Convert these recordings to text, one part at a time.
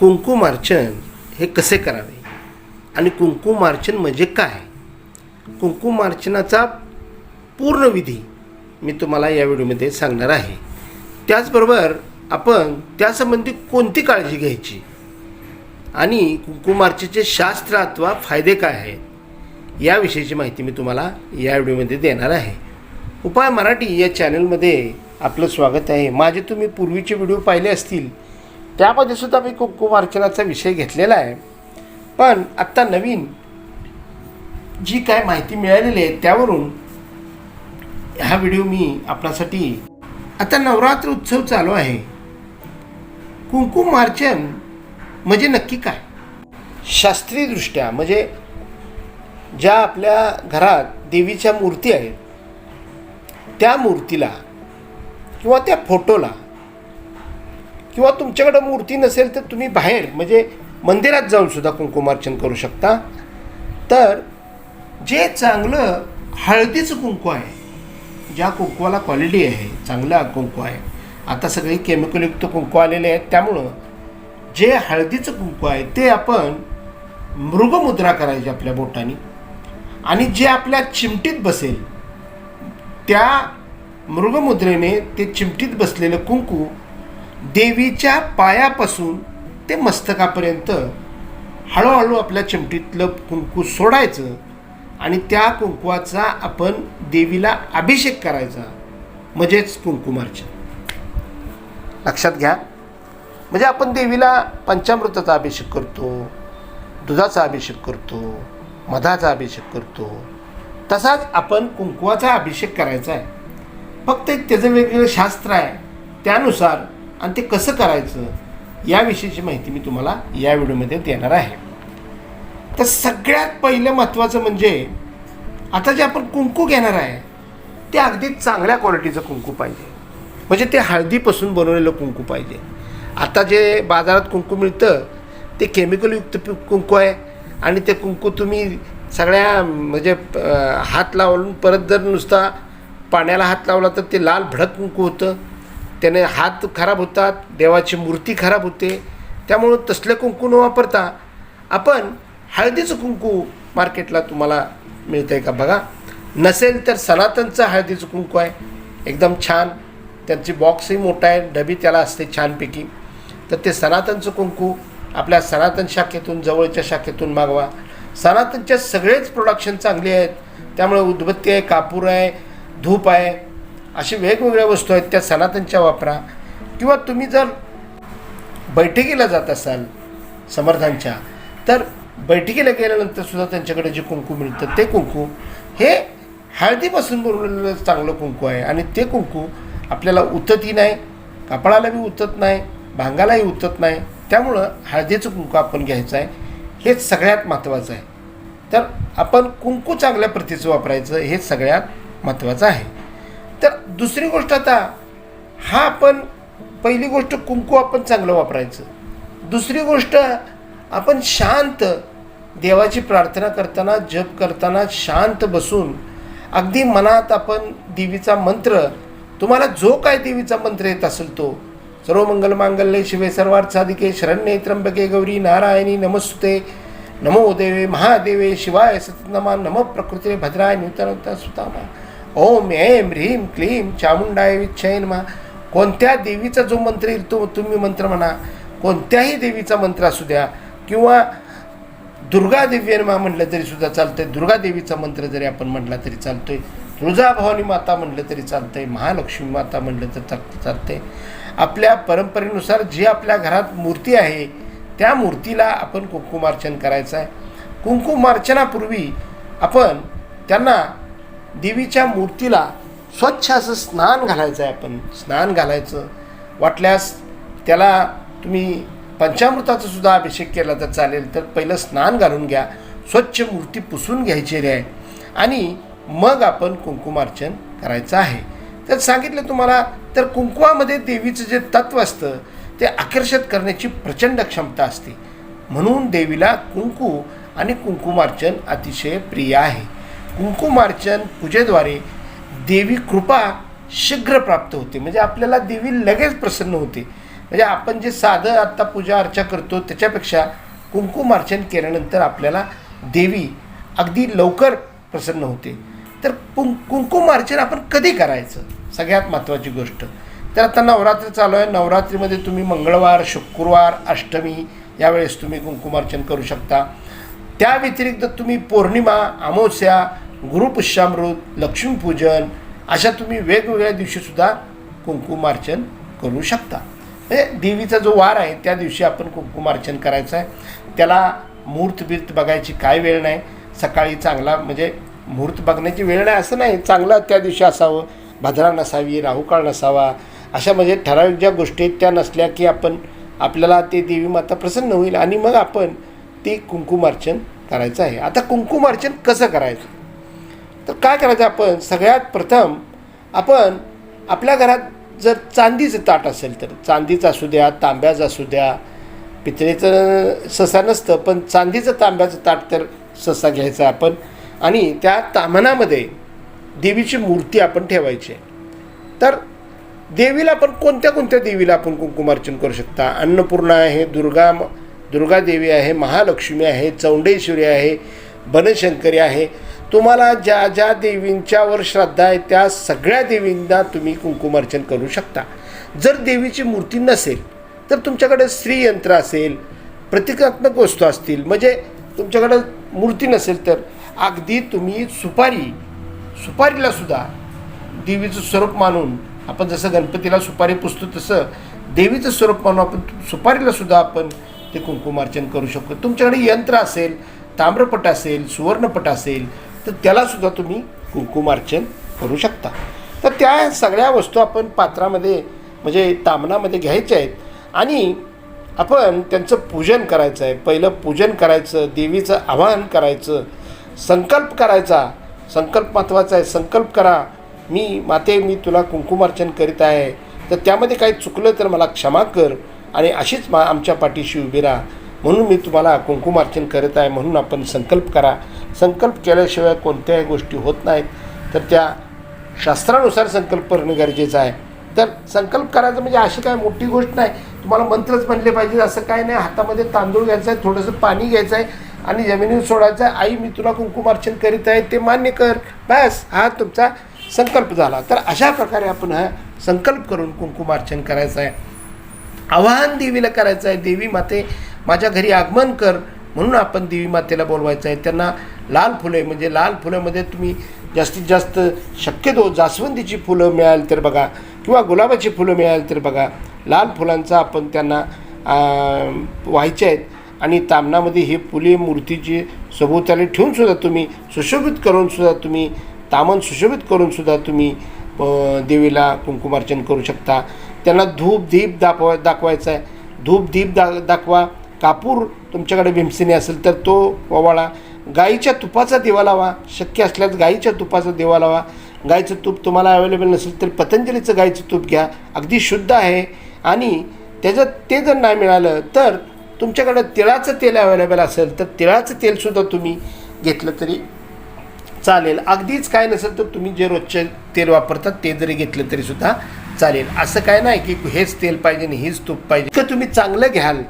कुंकुमार्चन हे कसे करावे? आणि कुंकुमार्चन म्हणजे काय? कुंकुमार्चनाचा पूर्ण विधी मी तुम्हाला या व्हिडिओमध्ये सांगणार आहे. त्याचबरोबर आपण त्यासंबंधी कोणती काळजी घ्यायची? आणि कुंकुमार्चेचे शास्त्र अथवा फायदे काय आहेत? याविषयीची माहिती मी तुम्हाला या व्हिडिओमध्ये देणार आहे. उपाय मराठी या चॅनलमध्ये आपलं स्वागत आहे. माझे तुम्ही पूर्वीचे व्हिडिओ पाहिले असतील त्यामध्ये सुद्धा मी कुंकुमार्चनाचा विषय घेतलेला आहे. पण आत्ता नवीन जी काय माहिती मिळालेली आहे त्यावरून हा व्हिडिओ मी आपणासाठी आता नवरात्र उत्सव चालू आहे. कुंकुमार्चन म्हणजे नक्की काय? शास्त्रीयदृष्ट्या म्हणजे ज्या आपल्या घरात देवीच्या मूर्ती आहेत त्या मूर्तीला किंवा त्या फोटोला किंवा तुमच्याकडं मूर्ती नसेल तर तुम्ही बाहेर म्हणजे मंदिरात जाऊन सुद्धा कुंकुमार्चन करू शकता. तर जे चांगलं हळदीचं कुंकू आहे ज्या कुंकवाला क्वालिटी आहे चांगला कुंकू आहे आता सगळी केमिकलयुक्त कुंकू आलेले आहेत त्यामुळं जे हळदीचं कुंकू आहे ते आपण मृगमुद्रा करायची आपल्या बोटाने. आणि जे आपल्या चिमटीत बसेल त्या मृगमुद्रेने ते चिमटीत बसलेलं कुंकू देवीच्या पायापासून ते मस्तकापर्यंत हळूहळू आपल्या चिमटीतलं कुंकू सोडायचं आणि त्या कुंकवाचा आपण देवीला अभिषेक करायचा. म्हणजेच कुंकुमार्चन लक्षात घ्या. म्हणजे आपण देवीला पंचामृताचा अभिषेक करतो दुधाचा अभिषेक करतो मधाचा अभिषेक करतो. तसाच आपण कुंकुवाचा अभिषेक करायचा आहे. फक्त त्याचं वेगवेगळं शास्त्र आहे. त्यानुसार आणि ते कसं करायचं याविषयीची माहिती मी तुम्हाला या व्हिडिओमध्ये देणार आहे. तर सगळ्यात पहिलं महत्त्वाचं म्हणजे आता जे आपण कुंकू घेणार आहे ते अगदी चांगल्या क्वालिटीचं कुंकू पाहिजे. म्हणजे ते हळदीपासून बनवलेलं कुंकू पाहिजे. आता जे बाजारात कुंकू मिळतं ते केमिकलयुक्त कुंकू आहे आणि ते कुंकू तुम्ही सगळ्या म्हणजे हात लावून परत जर नुसता पाण्याला हात लावला तर ते लाल भडक कुंकू होतं. त्याने हात खराब होतात देवाची मूर्ती खराब होते. त्यामुळं तसलं कुंकू न वापरता आपण हळदीचं कुंकू मार्केटला तुम्हाला मिळतं आहे का बघा? नसेल तर सनातनचं हळदीचं कुंकू आहे. एकदम छान. त्यांची बॉक्सही मोठा आहे. डबी त्याला असते छानपैकी. तर ते सनातनचं कुंकू आपल्या सनातन शाखेतून जवळच्या शाखेतून मागवा. सनातनच्या सगळेच प्रोडक्शन चांगले आहेत. त्यामुळे उदबत्ती आहे कापूर आहे धूप आहे. अशा वेगवेगळ्या वस्तू आहेत त्या सनातनच्या वापरा. किंवा तुम्ही जर बैठकीला जात असाल समर्थांच्या तर बैठकीला गेल्यानंतर सुद्धा त्यांच्याकडे जे कुंकू मिळतं ते कुंकू. हे हळदीपासून बनवलेलं चांगलं कुंकू आहे आणि ते कुंकू आपल्याला उततही नाही कपाळाला बी उतत नाही भांगालाही उतत नाही. त्यामुळं हळदीचं कुंकू आपण घ्यायचं आहे. हे सगळ्यात महत्त्वाचं आहे. तर आपण कुंकू चांगल्या प्रतीचं वापरायचं हे सगळ्यात महत्त्वाचं आहे. तर दुसरी गोष्ट आता हा आपण पहिली गोष्ट कुंकू आपण चांगलं वापरायचं. दुसरी गोष्ट आपण शांत देवाची प्रार्थना करताना जप करताना शांत बसून अगदी मनात आपण देवीचा मंत्र तुम्हाला जो काय देवीचा मंत्र येत असेल तो सर्व मंगल मांगल्ये शिवे सर्वार्थ साधिके शरण्ये त्र्यंबके गौरी नारायणी नमस्ते नमो देवे महादेवे शिवाय सतनमा नम प्रकृती भद्राय नूतन सुतामा। ओम ऐम ह्रीं क्लीं चामुंडाय विच्छय कोणत्या देवीचा जो मंत्र येईल तो तुम्ही मंत्र म्हणा. कोणत्याही देवीचा मंत्र असू द्या किंवा दुर्गा देवी मा म्हटलं तरी सुद्धा चालतंय. दुर्गा देवीचा मंत्र जरी आपण म्हटला तरी चालतोय. तुळजाभवानी माता म्हटलं तरी चालतंय. महालक्ष्मी माता म्हटलं तर चाल चालतंय. आपल्या परंपरेनुसार जी आपल्या घरात मूर्ती आहे त्या मूर्तीला आपण कुंकुमार्चन करायचं आहे कुंकुमार्चनापूर्वी आपण त्यांना देवीच्या मूर्तीला स्वच्छ असं स्नान घालायचं आहे आपण. स्नान घालायचं. वाटल्यास त्याला तुम्ही पंचामृताचा सुद्धा अभिषेक केला तर चालेल. तर पहिलं स्नान घालून घ्या. स्वच्छ मूर्ती पुसून घ्यायची आहे आणि मग आपण कुंकुमार्चन करायचं आहे. तर सांगितलं तुम्हाला तर कुंकुमामध्ये देवीचं जे तत्व असतं ते आकर्षित करण्याची प्रचंड क्षमता असते. म्हणून देवीला कुंकू आणि कुंकुमार्चन अतिशय प्रिय आहे. कुंकुमार्चन पूजेद्वारे देवी कृपा शीघ्र प्राप्त होते. म्हणजे आपल्याला देवी लगेच प्रसन्न होते. म्हणजे आपण जे साधं आत्ता पूजा अर्चा करतो त्याच्यापेक्षा कुंकुमार्चन केल्यानंतर आपल्याला देवी अगदी लवकर प्रसन्न होते. तर कुं कुंकुमार्चन आपण कधी करायचं? सगळ्यात महत्त्वाची गोष्ट. तर आता नवरात्री चालू आहे. नवरात्रीमध्ये तुम्ही मंगळवार शुक्रवार अष्टमी यावेळेस तुम्ही कुंकुमार्चन करू शकता. त्या व्यतिरिक्त तुम्ही पौर्णिमा अमावस्या गुरुपुष्यामृत लक्ष्मीपूजन अशा तुम्ही वेगवेगळ्या दिवशीसुद्धा कुंकुमार्चन करू शकता. म्हणजे देवीचा जो वार आहे त्या दिवशी आपण कुंकुमार्चन करायचं आहे. त्याला मुहूर्त बिर्त बघायची काय वेळ नाही. सकाळी चांगला म्हणजे मुहूर्त बघण्याची वेळ नाही असं नाही. चांगला त्या दिवशी असावं. भद्रा नसावी राहुकाळ नसावा. अशा म्हणजे ठराविक ज्या गोष्टी आहेत त्या नसल्या की आपण आपल्याला ते देवी माता प्रसन्न होईल आणि मग आपण ते कुंकुमार्चन करायचं आहे. आता कुंकुमार्चन कसं करायचं? तर काय करायचं आपण? सगळ्यात प्रथम आपण आपल्या घरात जर चांदीचं ताट असेल तर चांदीचं असू द्या तांब्याचं असू द्या पितळेचं ससा नसतं पण चांदीचं तांब्याचं ताट तर ससा घ्यायचा आपण. आणि त्या तामणामध्ये देवीची मूर्ती आपण ठेवायची तर देवीला आपण कोणत्या कोणत्या देवीला आपण कुंकुमार्चन करू शकता? अन्नपूर्णा आहे दुर्गा दुर्गा देवी आहे महालक्ष्मी आहे चौंडेश्वरी आहे बनशंकरी आहे. तुम्हाला ज्या ज्या देवींच्यावर श्रद्धा आहे त्या सगळ्या देवींना तुम्ही कुंकुमार्चन करू शकता. जर देवीची मूर्ती नसेल तर तुमच्याकडे श्रीयंत्र असेल प्रतिकात्मक वस्तू असतील म्हणजे तुमच्याकडं मूर्ती नसेल तर अगदी तुम्ही सुपारी सुपारीला सुद्धा देवीचं स्वरूप मानून आपण जसं गणपतीला सुपारी पुसतो तसं देवीचं स्वरूप मानून आपण सुपारीला सुद्धा आपण ते कुंकुमार्चन करू शकतो. तुमच्याकडे यंत्र असेल ताम्रपट असेल सुवर्णपट असेल तर त्यालासुद्धा तुम्ही कुंकुमार्चन करू शकता. तर त्या सगळ्या वस्तू आपण पात्रामध्ये म्हणजे तामणामध्ये घ्यायच्या आहेत. आणि आपण त्यांचं पूजन करायचं आहे. पहिलं पूजन करायचं देवीचं आवाहन करायचं संकल्प करायचा. संकल्प महत्त्वाचा आहे. संकल्प करा. मी माते मी तुला कुंकुमार्चन करीत आहे. तर त्यामध्ये काही चुकलं तर मला क्षमा कर. आणि अशीच मा आमच्या पाठीशी उभी राहा. म्हणून मी तुम्हाला कुंकुमार्चन करत आहे म्हणून आपण संकल्प करा. संकल्प केल्याशिवाय कोणत्याही गोष्टी होत नाहीत. तर त्या शास्त्रानुसार संकल्प करणं गरजेचं आहे. तर संकल्प करायचं म्हणजे अशी काय मोठी गोष्ट नाही. तुम्हाला मंत्रच म्हणले पाहिजे असं काय नाही. हातामध्ये तांदूळ घ्यायचं आहे थोडंसं पाणी घ्यायचं आहे आणि जमिनीवर सोडायचं आहे. आई मी तुला कुंकुमार्चन करीत आहे ते मान्य कर. बस हा तुमचा संकल्प झाला. तर अशा प्रकारे आपण हा संकल्प करून कुंकुमार्चन करायचं आहे. आवाहन देवीला करायचं आहे देवी माते माझ्या घरी आगमन कर म्हणून आपण देवी मातेला बोलवायचं आहे. त्यांना लाल फुले म्हणजे लाल फुलामध्ये तुम्ही जास्तीत जास्त शक्यतो जास्वंदीची फुलं मिळाल तर बघा किंवा गुलाबाची फुलं मिळाल तर बघा लाल फुलांचा आपण त्यांना व्हायचे आहेत. आणि तामणामध्ये हे फुले मूर्तीची सभोवताली ठेवूनसुद्धा तुम्ही सुशोभित करूनसुद्धा तुम्ही तामण सुशोभित करूनसुद्धा तुम्ही देवीला कुंकुमार्चन करू शकता. त्यांना धूप दीप दाखवा दाखवायचा आहे. धूप दीप दा दाखवा. कापूर तुमच्याकडे भीमसेनी असेल तर तो ओवाळा. गाईच्या तुपाचा दिवा लावा. शक्य असल्यास गाईच्या तुपाचा दिवा लावा. गाईचं तूप तुम्हाला अवेलेबल नसेल तर पतंजलीचं गाईचं तूप घ्या. अगदी शुद्ध आहे. आणि त्याचं ते जर नाही मिळालं तर तुमच्याकडं तिळाचं तेल अवेलेबल असेल तर तिळाचं तेलसुद्धा तुम्ही घेतलं तरी चालेल. अगदीच काय नसेल तर तुम्ही जे रोजचे तेल वापरतात ते जरी घेतलं तरीसुद्धा चालेल. असं काय नाही की हेच तेल पाहिजे आणि हेच तूप पाहिजे. तर तुम्ही चांगलं घ्याल.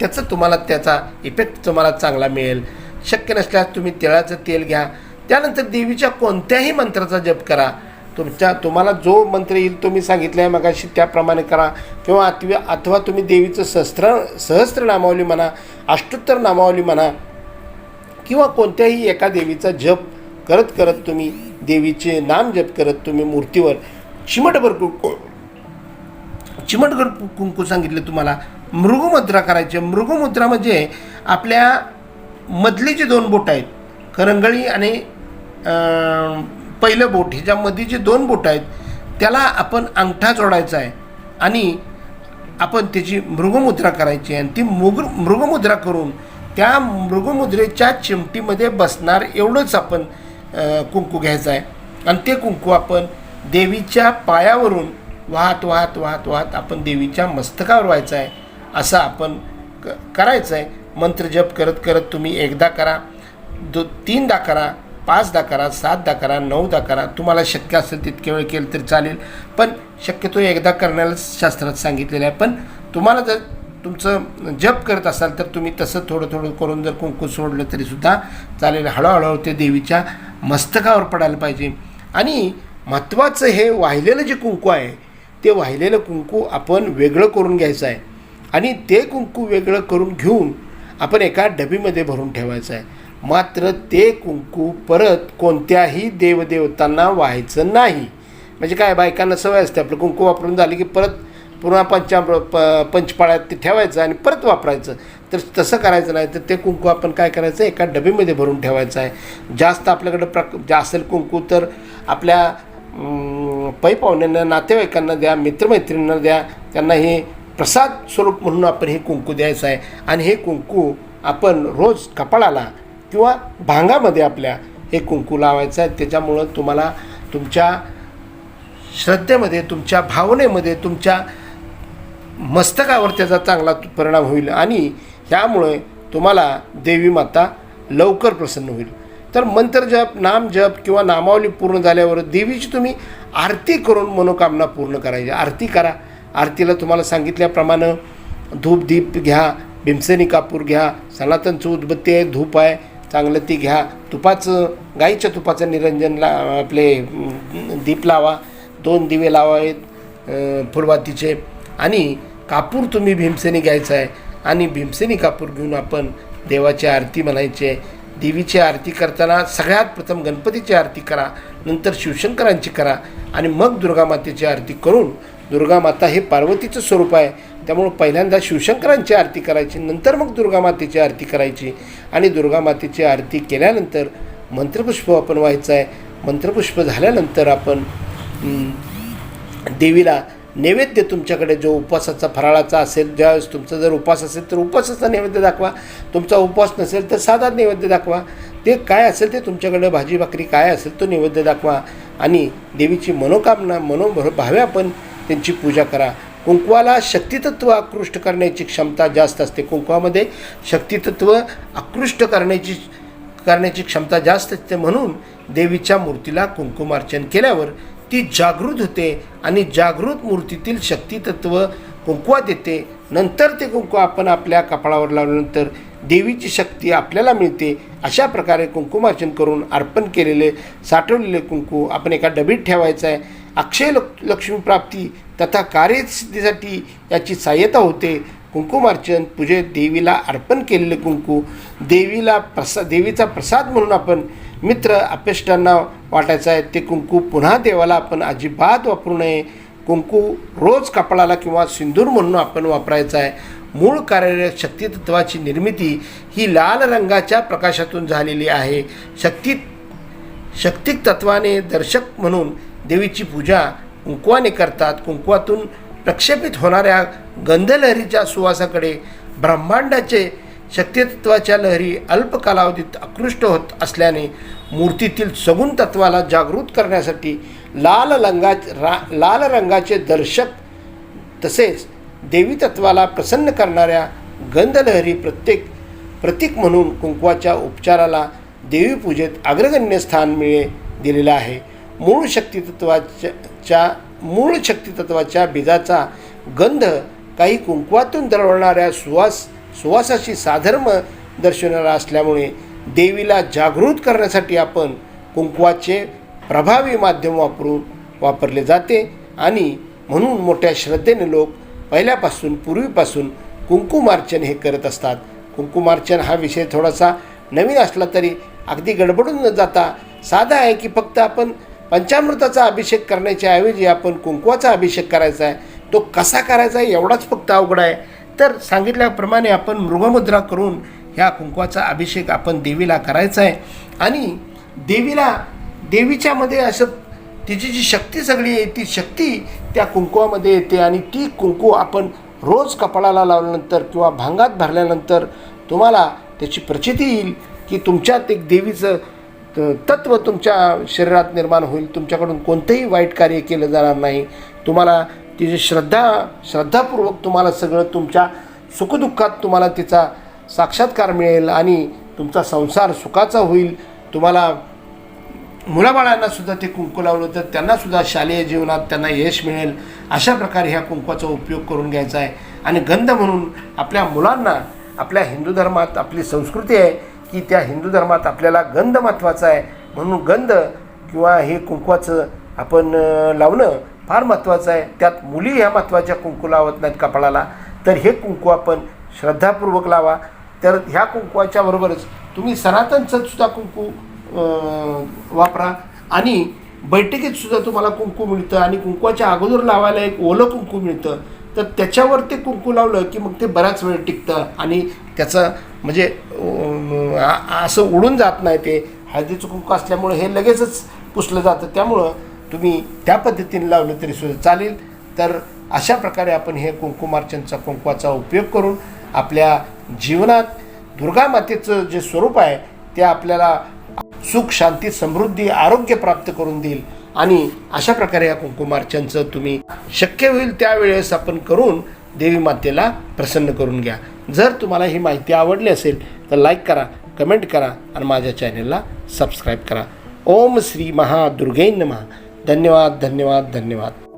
त्याचं तुम्हाला त्याचा इफेक्ट तुम्हाला चांगला मिळेल. शक्य नसल्यास तुम्ही तिळाचं तेल घ्या. त्यानंतर देवीच्या कोणत्याही मंत्राचा जप करा. तुमच्या तुम्हाला जो मंत्र येईल तो मी सांगितला आहे मगाशी त्याप्रमाणे करा. किंवा अथवा अथवा तुम्ही देवीचं सहस्त्र सहस्त्र नामावली म्हणा अष्टोत्तर नामावली म्हणा किंवा कोणत्याही एका देवीचा जप करत करत तुम्ही देवीचे नाम जप करत तुम्ही मूर्तीवर चिमटभर कुंकू चिमटभर कुंकू सांगितले तुम्हाला. मृगमुद्रा करायची. मृगमुद्रा म्हणजे आपल्या मधली जी दोन बोट आहेत करंगळी आणि पहिलं बोट ह्याच्यामध्ये जे दोन बोट आहेत त्याला आपण अंगठा जोडायचा आहे आणि आपण त्याची मृगमुद्रा करायची आणि ती मृग मृगमुद्रा करून त्या मृगमुद्रेच्या चिमटीमध्ये बसणार एवढंच आपण कुंकू घ्यायचं आहे. आणि ते कुंकू आपण देवीच्या पायावरून वाहत वाहत वाहत वाहत आपण देवीच्या मस्तकावर व्हायचं आहे. असं आपण क करायचं आहे मंत्र जप करत करत तुम्ही एकदा करा दो तीनदा करा पाचदा करा सातदा करा नऊदा करा. तुम्हाला शक्य असेल तितके वेळ केलं तरी चालेल. पण शक्यतो एकदा करण्याला शास्त्रात सांगितलेलं आहे. पण तुम्हाला जर तुमचं जप करत असाल तर तुम्ही तसं थोडं थोडं करून जर कुंकू सोडलं तरीसुद्धा चालेल. हळूहळू ते देवीच्या मस्तकावर पडायला पाहिजे. आणि महत्त्वाचं हे वाहिलेलं जे कुंकू आहे ते वाहिलेलं कुंकू आपण वेगळं करून घ्यायचं आहे. आणि ते कुंकू वेगळं करून घेऊन आपण एका डबीमध्ये भरून ठेवायचं आहे. मात्र ते कुंकू परत कोणत्याही देवदेवतांना व्हायचं नाही. म्हणजे काय बायकांना सवय असते आपलं कुंकू वापरून झाली की परत पुन्हा पंचा प पंचपाळ्यात ते ठेवायचं आणि परत वापरायचं. तर तसं करायचं नाही तर ते कुंकू आपण काय करायचं एका डबीमध्ये भरून ठेवायचं आहे. जास्त आपल्याकडं प्रक असेल कुंकू तर आपल्या पै पाहुण्यांना नातेवाईकांना द्या मित्रमैत्रिणींना द्या त्यांना हे प्रसाद स्वरूप म्हणून आपण हे कुंकू द्यायचं आहे. आणि हे कुंकू आपण रोज कपाळाला किंवा भांगामध्ये आपल्या हे कुंकू लावायचं आहे. त्याच्यामुळं तुम्हाला तुमच्या श्रद्धेमध्ये तुमच्या भावनेमध्ये तुमच्या मस्तकावर त्याचा चांगला परिणाम होईल. आणि ह्यामुळे तुम्हाला देवी माता लवकर प्रसन्न होईल. तर मंत्र जप नाम जप किंवा नामावली पूर्ण झाल्यावर देवीची तुम्ही आरती करून मनोकामना पूर्ण करायची. आरती करा. आरतीला तुम्हाला सांगितल्याप्रमाणे धूप दीप घ्या भीमसेनी कापूर घ्या सनातनचं उदबत्ती आहे धूप आहे चांगलं ती घ्या. तुपाचं गाईच्या तुपाचं निरंजन ला आपले दीप लावा. दोन दिवे लावावेत फुलवातीचे. आणि कापूर तुम्ही भीमसेनी घ्यायचा आहे. आणि भीमसेनी कापूर घेऊन आपण देवाची आरती म्हणायची आहे. देवीची आरती करताना सगळ्यात प्रथम गणपतीची आरती करा. नंतर शिवशंकरांची करा. आणि मग दुर्गामातेची आरती करून दुर्गामाता हे पार्वतीचं स्वरूप आहे. त्यामुळं पहिल्यांदा शिवशंकरांची आरती करायची नंतर मग दुर्गामातेची आरती करायची. आणि दुर्गामातेची आरती केल्यानंतर मंत्रपुष्प आपण व्हायचं आहे. मंत्रपुष्प झाल्यानंतर आपण देवीला नैवेद्य तुमच्याकडे जो उपवासाचा फराळाचा असेल ज्यावेळेस तुमचा जर उपवास असेल तर उपवासाचा नैवेद्य दाखवा. तुमचा उपवास नसेल तर साधा नैवेद्य दाखवा. ते काय असेल ते तुमच्याकडे भाजी भाकरी काय असेल तो नैवेद्य दाखवा. आणि देवीची मनोकामना मनोभर भावे आपण त्यांची पूजा करा. कुंकवाला शक्तितत्व आकृष्ट करण्याची क्षमता जास्त असते. कुंकवामध्ये शक्तितत्व आकृष्ट करण्याची करण्याची क्षमता जास्त असते म्हणून देवीच्या मूर्तीला कुंकुमार्चन केल्यावर ती जागृत होते आणि जागृत मूर्तीतील शक्तितत्व कुंकवा येते नंतर ते कुंकू आपण आपल्या कपाळावर लावल्यानंतर देवीची शक्ती आपल्याला मिळते. अशा प्रकारे कुंकुमार्चन करून अर्पण केलेले साठवलेले कुंकू आपण एका डबीत ठेवायचं आहे. अक्षय लक्ष्मी प्राप्ती तथा कार्यसिद्धीसाठी याची सहाय्यता होते. कुंकुमार्चन पूजेत देवीला अर्पण केलेले कुंकू देवीला प्रसा देवीचा प्रसाद म्हणून आपण मित्र अपेष्टांना वाटायचं आहे ते कुंकू पुन्हा देवाला आपण अजिबात वापरू नये. कुंकू रोज कपाळाला किंवा सिंदूर म्हणून आपण वापरायचं आहे. मूळ कार्यरत शक्तितत्वाची निर्मिती ही लाल रंगाच्या प्रकाशातून झालेली आहे. शक्ती शक्तिक तत्वाने दर्शक म्हणून देवीची पूजा कुंकवाने करतात. कुंकवातून प्रक्षेपित होणाऱ्या गंधलहरीच्या सुवासाकडे ब्रह्मांडाचे शक्तितत्वाच्या लहरी अल्प कालावधीत आकृष्ट होत असल्याने मूर्तीतील सगुण तत्वाला जागृत करण्यासाठी लाल रंगा रा लाल रंगाचे दर्शक तसेच देवी तत्वाला प्रसन्न करणाऱ्या गंधलहरी प्रत्येक प्रतीक म्हणून कुंकवाच्या उपचाराला देवीपूजेत अग्रगण्य स्थान मिळे दिलेलं आहे. मूळ शक्तितत्वाच्या मूळ शक्तितत्वाच्या बीजाचा गंध काही कुंकवातून दरवळणाऱ्या सुवास सुवासाशी साधर्म दर्शवणारा असल्यामुळे देवीला जागृत करण्यासाठी आपण कुंकवाचे प्रभावी माध्यम वापरून वापरले जाते आणि म्हणून मोठ्या श्रद्धेने लोक पहिल्यापासून पूर्वीपासून कुंकुमार्चन हे करत असतात. कुंकुमार्चन हा विषय थोडासा नवीन असला तरी अगदी गडबडून न जाता साधा आहे की फक्त आपण पंचामृताचा अभिषेक करण्याच्या ऐवजी आपण कुंकवाचा अभिषेक करायचा आहे तो कसा करायचा आहे एवढाच फक्त अवघड आहे. तर सांगितल्याप्रमाणे आपण मृगमुद्रा करून ह्या कुंकवाचा अभिषेक आपण देवीला करायचा आहे. आणि देवीला देवीच्यामध्ये असं तिची जी शक्ती सगळी आहे ती शक्ती त्या कुंकवामध्ये येते आणि ती कुंकू आपण रोज कपाळाला लावल्यानंतर किंवा भांगात भरल्यानंतर तुम्हाला त्याची प्रचिती येईल की तुमच्यात एक देवीचं तत्व तुमच्या शरीरात निर्माण होईल. तुमच्याकडून कोणतंही वाईट कार्य केलं जाणार नाही. तुम्हाला तिची श्रद्धा श्रद्धापूर्वक तुम्हाला सगळं तुमच्या सुखदुःखात तुम्हाला तिचा साक्षात्कार मिळेल आणि तुमचा संसार सुखाचा होईल. तुम्हाला मुलाबाळांना सुद्धा ते कुंकू लावलं तर त्यांनासुद्धा शालेय जीवनात त्यांना यश मिळेल. अशा प्रकारे ह्या कुंकवाचा उपयोग करून घ्यायचा आहे. आणि गंध म्हणून आपल्या मुलांना आपल्या हिंदू धर्मात आपली संस्कृती आहे की त्या हिंदू धर्मात आपल्याला गंध महत्त्वाचा आहे. म्हणून गंध किंवा हे कुंकवाचं आपण लावणं फार महत्त्वाचं आहे. त्यात मुली ह्या महत्त्वाच्या कुंकू लावत नाहीत कपाळाला. तर हे कुंकू आपण श्रद्धापूर्वक लावा. तर ह्या कुंकवाच्या बरोबरच तुम्ही सनातनचं सुद्धा कुंकू वापरा. आणि बैठकीत सुद्धा तुम्हाला कुंकू मिळतं आणि कुंकवाच्या अगोदर लावायला एक ओलं कुंकू मिळतं. तर त्याच्यावर ते कुंकू लावलं की मग ते बराच वेळ टिकतं आणि त्याचं म्हणजे असं उडून जात नाही ते. हळदीचं कुंकू असल्यामुळं हे लगेचच पुसलं जातं. त्यामुळं तुम्ही त्या पद्धतीने लावलं तरी सुद्धा चालेल. तर अशा प्रकारे आपण हे कुंकुमार्चनचा कुंकवाचा उपयोग करून आपल्या जीवनात दुर्गा मातेचं जे स्वरूप आहे ते आपल्याला सुख शांती समृद्धी आरोग्य प्राप्त करून देईल. आणि अशा प्रकारे या कुंकुमार्चनचं तुम्ही शक्य होईल त्यावेळेस आपण करून देवी मातेला प्रसन्न करून घ्या. जर तुम्हाला ही माहिती आवडली असेल तर लाईक करा कमेंट करा आणि माझ्या चॅनेलला सबस्क्राईब करा. ओम श्री महादुर्गै नमः. धन्यवाद धन्यवाद धन्यवाद.